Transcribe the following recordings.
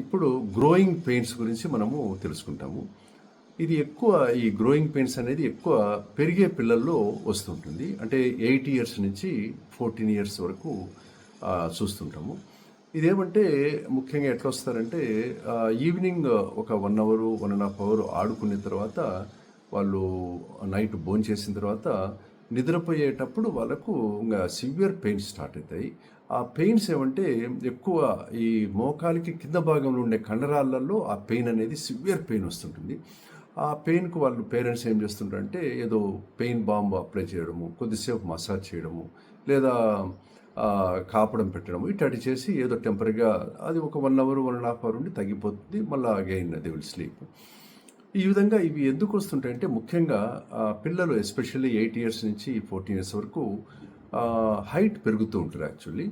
ఇప్పుడు growing pains గురించి మనము తెలుసుకుంటాము. ఇది ఎక్కువ ఈ గ్రోయింగ్ పెయిన్స్ అనేది ఎక్కువ పెరిగే పిల్లల్లో వస్తుంటుంది. అంటే ఎయిట్ ఇయర్స్ నుంచి ఫోర్టీన్ ఇయర్స్ వరకు చూస్తుంటాము. ఇదేమంటే ముఖ్యంగా ఎట్లా వస్తారంటే ఈవినింగ్ ఒక one hour one and half hour ఆడుకున్న తర్వాత వాళ్ళు నైట్ భోంచేసిన చేసిన తర్వాత నిద్రపోయేటప్పుడు వాళ్ళకు ఇంకా సివియర్ పెయిన్స్ స్టార్ట్ అవుతాయి. ఆ పెయిన్స్ ఏమంటే ఎక్కువ ఈ మోకాలికి కింద భాగంలో ఉండే కండరాలలో ఆ పెయిన్ అనేది సివియర్ పెయిన్ వస్తుంటుంది. ఆ పెయిన్కు వాళ్ళు పేరెంట్స్ ఏం చేస్తుంటారంటే ఏదో పెయిన్ బాంబు అప్లై చేయడము కొద్దిసేపు మసాజ్ చేయడము లేదా కాపడం పెట్టడము ఇట్లాంటి చేసి ఏదో టెంపరీగా అది ఒక one hour one and half hour ఉండి తగ్గిపోతుంది. మళ్ళీ అగైన్ అది విల్ స్లీప్. ఈ విధంగా ఇవి ఎందుకు వస్తుంటాయంటే ముఖ్యంగా పిల్లలు ఎస్పెషల్లీ ఎయిట్ ఇయర్స్ నుంచి ఫోర్టీన్ ఇయర్స్ వరకు హైట్ పెరుగుతూ ఉంటారు యాక్చువల్లీ.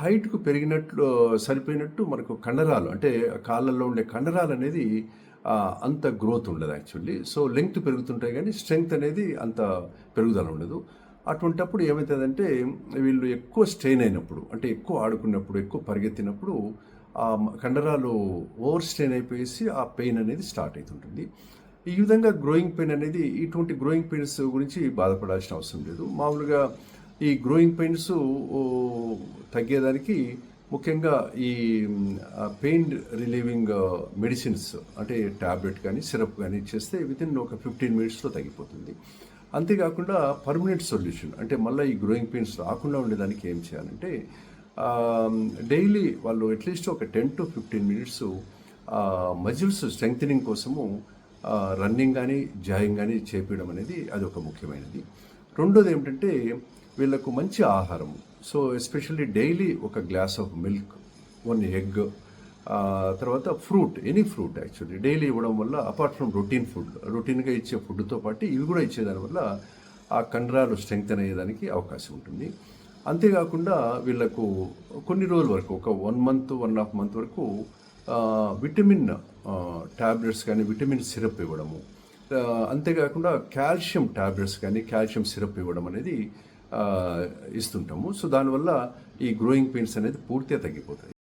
హైట్కు పెరిగినట్లు సరిపోయినట్టు మనకు కండరాలు అంటే కాళ్ళల్లో ఉండే కండరాలు అనేది అంత గ్రోత్ ఉండదు యాక్చువల్లీ. సో లెంగ్త్ పెరుగుతుంటాయి కానీ స్ట్రెంగ్త్ అనేది అంత పెరుగుదల ఉండదు. అటువంటప్పుడు ఏమవుతుందంటే వీళ్ళు ఎక్కువ స్ట్రెయిన్ అయినప్పుడు అంటే ఎక్కువ ఆడుకున్నప్పుడు ఎక్కువ పరిగెత్తినప్పుడు ఆ కండరాలు ఓవర్ స్ట్రెయిన్ అయిపోయేసి ఆ పెయిన్ అనేది స్టార్ట్ అవుతుంటుంది ఈ విధంగా గ్రోయింగ్ పెయిన్ అనేది ఇటువంటి గ్రోయింగ్ పెయిన్స్ గురించి బాధపడాల్సిన అవసరం లేదు. మామూలుగా ఈ గ్రోయింగ్ పెయిన్స్ తగ్గేదానికి ముఖ్యంగా ఈ పెయిన్ రిలీవింగ్ మెడిసిన్స్ అంటే ట్యాబ్లెట్ కానీ సిరప్ కానీ ఇచ్చేస్తే వితిన్ ఒక ఫిఫ్టీన్ మినిట్స్లో తగ్గిపోతుంది. అంతేకాకుండా పర్మనెంట్ సొల్యూషన్ అంటే మళ్ళీ ఈ గ్రోయింగ్ పెయిన్స్ రాకుండా ఉండేదానికి ఏం చేయాలంటే Um, డైలీ వాళ్ళు అట్లీస్ట్ ఒక ten to fifteen minutes muscles strengthening కోసము uh, రన్నింగ్ కానీ జాయింగ్ కానీ చేపించడం అనేది అది ఒక ముఖ్యమైనది. రెండోది ఏమిటంటే వీళ్ళకు మంచి ఆహారం. సో ఎస్పెషల్లీ డైలీ ఒక glass of milk one egg తర్వాత fruit any fruit actually daily ఇవ్వడం వల్ల అపార్ట్ ఫ్రమ్ రొటీన్ ఫుడ్ రొటీన్గా ఇచ్చే ఫుడ్తో పాటు ఇవి కూడా ఇచ్చేదాని వల్ల ఆ కండరాలు స్ట్రెంగ్తన్ అయ్యేదానికి అవకాశం ఉంటుంది. అంతేకాకుండా వీళ్ళకు కొన్ని రోజుల వరకు ఒక one month one half month వరకు విటమిన్ ట్యాబ్లెట్స్ కానీ విటమిన్ సిరప్ ఇవ్వడము. అంతేకాకుండా కాల్షియం ట్యాబ్లెట్స్ కానీ కాల్షియం సిరప్ ఇవ్వడం అనేది ఇస్తుంటాము. సో దానివల్ల ఈ గ్రోయింగ్ పెయిన్స్ అనేది పూర్తిగా తగ్గిపోతాయి.